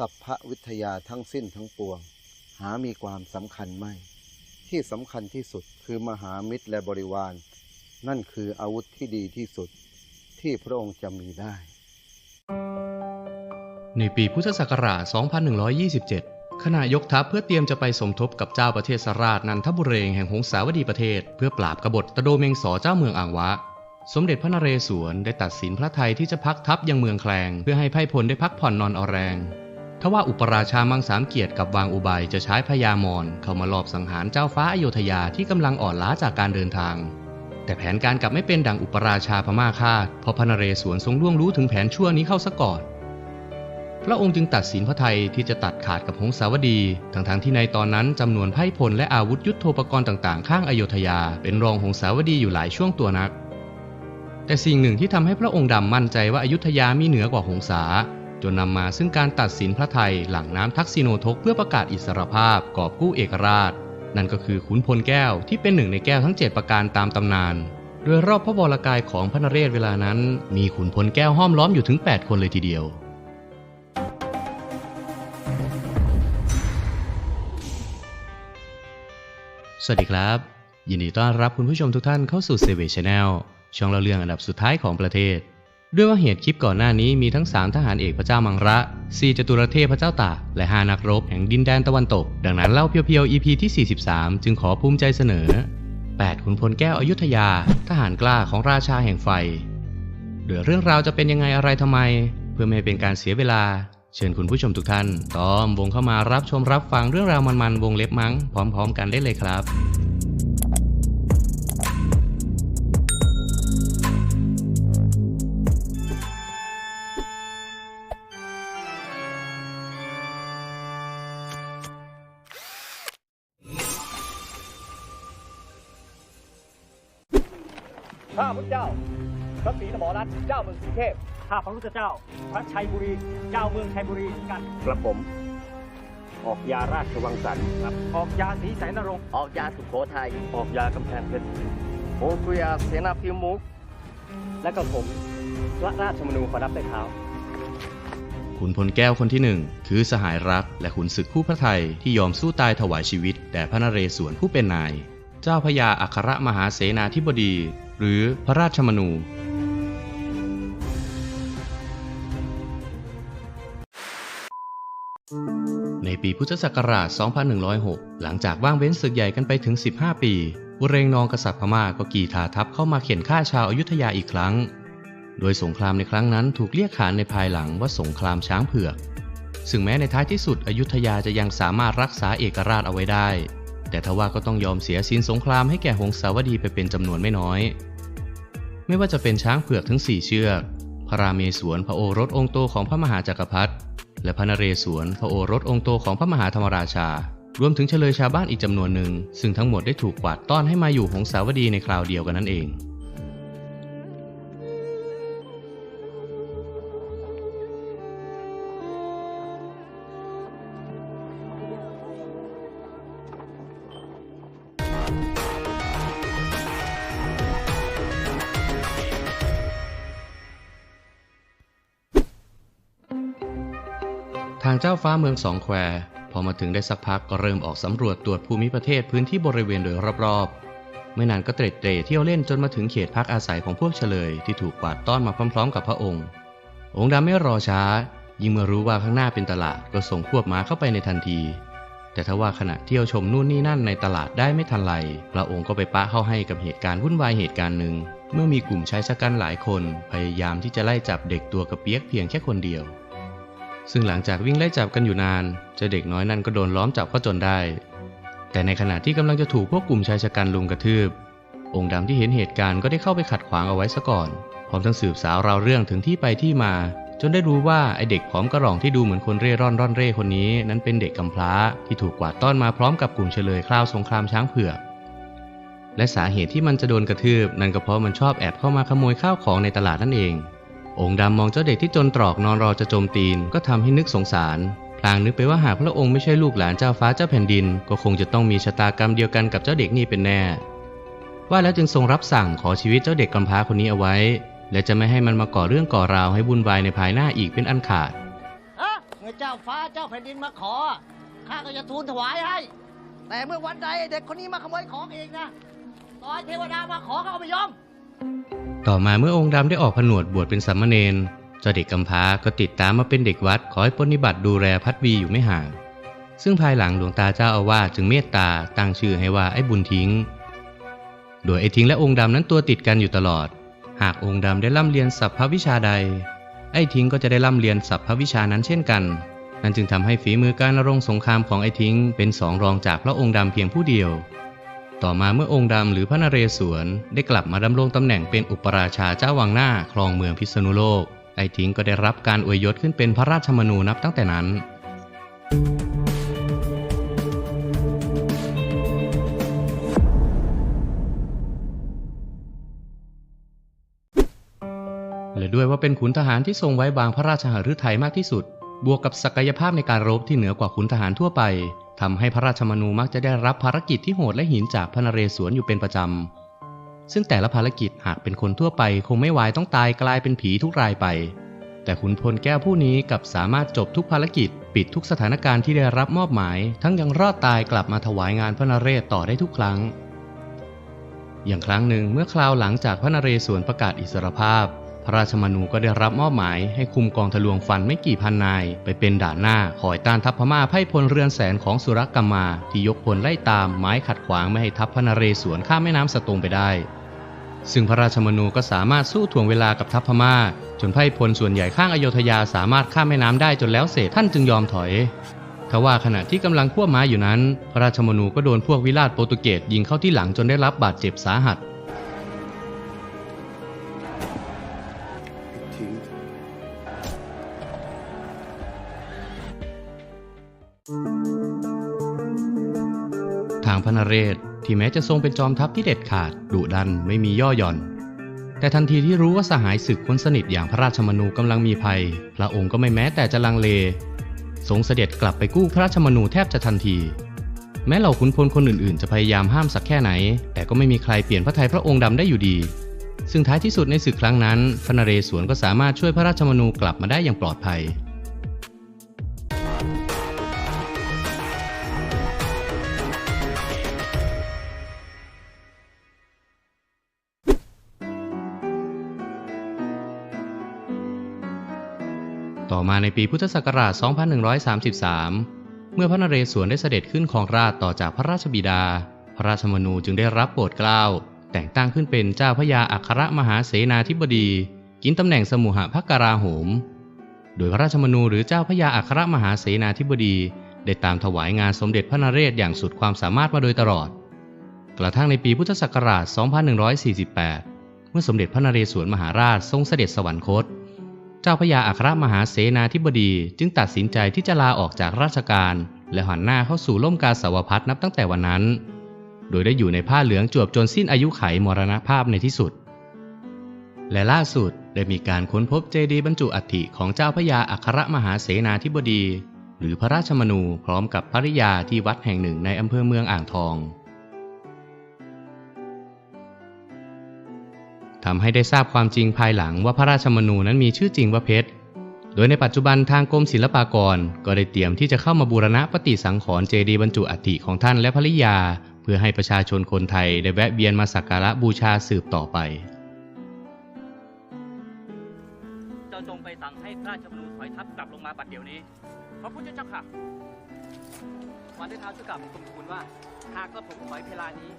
สัพพวิทยาทั้งสิ้นทั้งปวง หามีความสำคัญไม่ ที่สำคัญที่สุดคือมหามิตรและบริวาร นั่นคืออาวุธที่ดีที่สุดที่พระองค์จะมีได้ ในปีพุทธศักราช 2127 ขณะยกทัพเพื่อเตรียมจะไปสมทบกับเจ้าประเทศสราชนันทบุเรงแห่งหงสาวดีประเทศ เพื่อปราบกบฏตะโดเมงสอเจ้าเมืองอ่างวะสมเด็จพระนเรศวรได้ตัดสินพระไทยที่จะพักทัพยังเมืองแคลง เพื่อให้ไพร่พลได้พักผ่อนนอนเอาแรง ทว่าอุปราชามังสามเกียรติกับวางอุบายจะใช้พญามอนเข้ามาลอบสังหารเจ้าฟ้าอโยธยาที่กำลังอ่อนล้าจากการเดินทาง แต่แผนการกลับไม่เป็นดังอุปราชาพม่าคาดเพราะพระนเรศวรทรงล่วงรู้ถึงแผนชั่วนี้เข้าซะก่อนพระองค์จึงตัดสินพระไทยที่จะตัดขาดกับหงสาวดี ทั้งๆทที่ในตอนนั้นจำนวนไพ่พลและอาวุธยุทโธปกรณ์ต่างๆ ข้างอโยธยา เป็นรองหงสาวดีอยู่หลายช่วงตัวนัก แต่สิ่งหนึ่งที่ทำให้พระองค์ดำมั่นใจว่าอยุธยามีเหนือกว่าหงสา จนนำมาซึ่งการตัดสินพระไทยหลังน้ำทักษิโนทกเพื่อประกาศอิสรภาพกอบกู้เอกราช นั่นก็คือขุนพลแก้วที่เป็นหนึ่งในแก้วทั้ง 7 ประการตามตำนาน โดยรอบพระวรากายของพระนเรศเวลานั้น มีขุนพลแก้วห้อมล้อมอยู่ถึง 8 คนเลยทีเดียวสวัสดีครับ ยินดีต้อนรับคุณผู้ชมทุกท่านเข้าสู่เซเวชแนลช่องเล่าเรื่องอันดับสุดท้ายของประเทศ ด้วยว่าเหตุคลิปก่อนหน้านี้มีทั้ง 3 ทหารเอกพระเจ้ามังระ 4 จตุรเทพพระเจ้าตากและ 5 นักรบแห่งดินแดนตะวันตก ดังนั้นเล่าเพียวๆ EP ที่ 43 จึงขอภูมิใจเสนอ 8 ขุนพลแก้วอยุธยา ทหารกล้าของราชาแห่งไฟโดยเรื่องราวจะเป็นยังไงอะไรทำไม เพื่อไม่ให้เป็นการเสียเวลา เชิญคุณผู้ชมทุกท่าน ต้อมวงเข้ามารับชมรับฟังเรื่องราวมันๆวงเล็บมั้งพร้อม ๆ กันได้เลยครับาพระเจ้า พระศรีสมรรัตน์เจ้าเมืองสีเทพข้าพระพุทธเจ้า พระชัยบุรี เจ้าเมืองชัยบุรีกันกระผม ออกยาราชวังสันครับ ออกยาสีแสนนรงค์ออกยาสุโขทัย ออกยากำแพงเพชรโอกุยาเสนาพิมุก และก็ผมพระราชมนูขอรับแต่เท้าขุนพลแก้วคนที่หนึ่งคือสหายรัก และขุนศึกคู่พระไทยที่ยอมสู้ตายถวายชีวิตแด่พระนเรศวรผู้เป็นนาย เจ้าพระยาอัครมหาเสนาธิบดี หรือพระราชมนู ในปีพุทธศักราช 2106 หลังจากว่างเว้นศึกใหญ่กันไปถึง 15 ปีบุเรงนองกษัตริย์พม่าก็กี่ทาทัพเข้ามาเข็นฆ่าชาวอายุทยาอีกครั้ง โดยสงครามในครั้งนั้นถูกเรียกขานในภายหลังว่าสงครามช้างเผือก ซึ่งแม้ในท้ายที่สุดอยุธยาจะยังสามารถรักษาเอกราชเอาไว้ได้ แต่ทว่าก็ต้องยอมเสียสินสงครามให้แก่หงสาวดีไปเป็นจำนวนไม่น้อย ไม่ว่าจะเป็นช้างเผือกทั้ง4เชือก พระราเมศวรพระโอรสองค์โตของพระมหาจักรพรรดิและพระนเรศวรพระโอรสองค์โตของพระมหาธรรมราชา รวมถึงเฉลยชาวบ้านอีกจำนวนหนึ่ง ซึ่งทั้งหมดได้ถูกกวาดต้อนให้มาอยู่หงสาวดีในคราวเดียวกันนั่นเอง เจ้าฟ้าเมืองสองแควพอมาถึงได้สักพักก็เริ่มออกสำรวจตรวจภูมิประเทศพื้นที่บริเวณโดยรอบๆ ไม่นานก็เตร็ดเตร่เที่ยวเล่นจนมาถึงเขตพักอาศัยของพวกเฉลยที่ถูกกวาดต้อนมาพร้อมๆ กับพระองค์ องค์ดำไม่รอช้า ยิ่งเมื่อรู้ว่าข้างหน้าเป็นตลาดก็ส่งพวกม้าเข้าไปในทันที แต่ถ้าว่าขณะเที่ยวชมนู่นนี่นั่นในตลาดได้ไม่ทันไร พระองค์ก็ไปปะเข้าให้กับเหตุการณ์วุ่นวายเหตุการณ์หนึ่ง เมื่อมีกลุ่มชายชะกันหลายคน พยายามที่จะไล่จับเด็กตัวกระเปียกเพียงแค่คนเดียว ซึ่งหลังจากวิ่งไล่จับกันอยู่นาน เจ้าเด็กน้อยนั่นก็โดนล้อมจับเข้าจนได้ แต่ในขณะที่กำลังจะถูกพวกกลุ่มชายชะกันลุมกระทืบ องค์ดำที่เห็นเหตุการณ์ก็ได้เข้าไปขัดขวางเอาไว้ซะก่อน พร้อมทั้งสืบสาวราวเรื่องถึงที่ไปที่มา จนได้รู้ว่าไอเด็กผอมกระหล่องที่ดูเหมือนคนเร่ร่อนร่อนเร่คนนี้ นั้นเป็นเด็กกำพร้าที่ถูกกวาดต้อนมาพร้อมกับกลุ่มเฉลยคราวสงครามช้างเผือกและสาเหตุที่มันจะโดนกระทืบ นั่นก็เพราะมันชอบแอบเข้ามาขโมยข้าวของในตลาดนั่นเอง องค์ดำมองเจ้าเด็กที่จนตรอกนอนรอจะโจมตีนก็ทำให้นึกสงสาร พลางนึกไปว่าหากพระองค์ไม่ใช่ลูกหลานเจ้าฟ้าเจ้าแผ่นดิน ก็คงจะต้องมีชะตากรรมเดียวกันกับเจ้าเด็กนี่เป็นแน่ ว่าแล้วจึงทรงรับสั่งขอชีวิตเจ้าเด็กกำพร้าคนนี้เอาไว้ และจะไม่ให้มันมาก่อเรื่องก่อราวให้วุ่นวายในภายหน้าอีกเป็นอันขาดฮะไงมื่อเจ้าฟ้าเจ้าแผ่นดินมาขอข้าก็จะทูลถวายให้ แต่เมื่อวันใดเด็กคนนี้มาขโมยของเองนะต่อให้เทวดามาขอก็เอาไม่ยอม ต่อมาเมื่อองค์ดำได้ออกผนวดบวชเป็นสามเณรเจ้าเด็กกำพร้าก็ติดตามมาเป็นเด็กวัดขอให้ปฏิบัติดูแลพัดวีอยู่ไม่ห่าง ซึ่งภายหลังหลวงตาเจ้าอาวาสจึงเมตตาตั้งชื่อให้ว่าไอ้บุญทิ้ง โดยไอ้ทิ้งและองค์ดำนั้นตัวติดกันอยู่ตลอด หากองค์ดำได้ร่ำเรียนสัพพวิชาใด ไอ้ทิ้งก็จะได้ร่ำเรียนสัพพวิชานั้นเช่นกัน นั่นจึงทำให้ฝีมือการรงสงครามของไอ้ทิ้งเป็นสองรองจากพระองค์ดำเพียงผู้เดียว ต่อมาเมื่อองค์ดำหรือพระนเรศวรได้กลับมาดำรงตำแหน่งเป็นอุปราชาเจ้าวังหน้าครองเมืองพิษณุโลก ไอ้ทิ้งก็ได้รับการอวยยศขึ้นเป็นพระราชมนูนับตั้งแต่นั้น และด้วยว่าเป็นขุนทหารที่ทรงไว้วางพระราชหฤทัยมากที่สุด บวกกับศักยภาพในการรบที่เหนือกว่าขุนทหารทั่วไป ทำให้พระราชมนูมักจะได้รับภารกิจที่โหดและหินจากพระนเรศวรอยู่เป็นประจำ ซึ่งแต่ละภารกิจหากเป็นคนทั่วไปคงไม่ไหวต้องตายกลายเป็นผีทุกรายไป แต่ขุนพลแก้วผู้นี้กลับสามารถจบทุกภารกิจ ปิดทุกสถานการณ์ที่ได้รับมอบหมาย ทั้งยังรอดตายกลับมาถวายงานพระนเรศต่อได้ทุกครั้ง อย่างครั้งหนึ่งเมื่อคราวหลังจากพระนเรศวรประกาศอิสรภาพ พระราชมนูก็ได้รับมอบหมายให้คุมกองทะลวงฟันไม่กี่พันนาย ไปเป็นด่านหน้าคอยต้านทัพพม่าไพ่พลเรือนแสนของสุรกรรมา ที่ยกพลไล่ตามไม้ขัดขวางไม่ให้ทัพพระนเรศวรข้ามแม่น้ำสตงไปได้ ซึ่งพระราชมนูก็สามารถสู้ถ่วงเวลากับทัพพม่า จนไพ่พลส่วนใหญ่ข้างอโยธยาสามารถข้ามแม่น้ำได้จนแล้วเสร็จท่านจึงยอมถอยทว่าขณะที่กำลังควบม้าอยู่นั้น พระราชมนูก็โดนพวกวิราชโปรตุเกสยิงเข้าที่หลังจนได้รับบาดเจ็บสาหัส ทิ้ง ทางพระนเรศที่แม้จะทรงเป็นจอมทัพที่เด็ดขาดดุดันไม่มีย่อหย่อน แต่ทันทีที่รู้ว่าสหายศึกคนสนิทอย่างพระราชมนูกำลังมีภัย พระองค์ก็ไม่แม้แต่จะลังเลทรงเสด็จกลับไปกู้พระราชมนูแทบจะทันที แม้เหล่าขุนพลคนอื่นๆ จะพยายามห้ามสักแค่ไหน แต่ก็ไม่มีใครเปลี่ยนพระทัยพระองค์ดำได้อยู่ดี ซึ่งท้ายที่สุดในศึกครั้งนั้นพระนเรศวรก็สามารถช่วยพระราชมนูกลับมาได้อย่างปลอดภัยต่อมาในปีพุทธศักราช 2133 เมื่อพระนเรศวรได้เสด็จขึ้นครองราชย์ต่อจากพระราชบิดา พระราชมนูจึงได้รับโปรดเกล้า แต่งตั้งขึ้นเป็นเจ้าพระยาอัครมหาเสนาธิบดี กินตำแหน่งสมุหพระการาโหม โดยพระราชมนูหรือเจ้าพระยาอัครมหาเสนาธิบดี ได้ตามถวายงานสมเด็จพระนเรศอย่างสุดความสามารถมาโดยตลอด กระทั่งในปีพุทธศักราช 2148 เมื่อสมเด็จพระนเรศวรมหาราชทรงเสด็จสวรรคต เจ้าพระยาอัครมหาเสนาธิบดีจึงตัดสินใจที่จะลาออกจากราชการ และหันหน้าเข้าสู่ล่มกาสาวพัฒนับตั้งแต่วันนั้น โดยได้อยู่ในผ้าเหลืองจวบจนสิ้นอายุไขมรณภาพในที่สุด และล่าสุดได้มีการค้นพบเจดีย์บรรจุอัฐิของเจ้าพระยาอัครมหาเสนาธิบดี หรือพระราชมนูพร้อมกับภริยาที่วัดแห่งหนึ่งในอำเภอเมืองอ่างทองทำให้ได้ทราบความจริงภายหลังว่าพระราชมนูนั้นมีชื่อจริงว่าเพชร โดยในปัจจุบันทางกรมศิลปากร ก็ได้เตรียมที่จะเข้ามาบูรณะปฏิสังขรณ์เจดีย์บรรจุอัฐิของท่านและภริยา เพื่อให้ประชาชนคนไทยได้แวะเวียนมาสักการะบูชาสืบต่อไป เจ้าจงไปสั่งให้ราชมนูถอยทัพกลับลงมาบัดเดี๋ยวนี้ พระพุทธเจ้าค่ะ วันได้ท้าช่วยกลับกรมทูลว่าหากกระผมถอยเพลานี้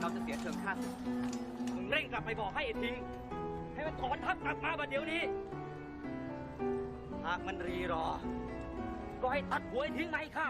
เราจะเสียเชิงข้าศึกมึงเร่งกลับไปบอกให้ไอ้ทิง ให้มันถอนทัพกลับมาบัดเดี๋ยวนี้ หากมันรีรอ ก็ให้ตัดหัวไอ้ทิ้งไหมาให้ข้า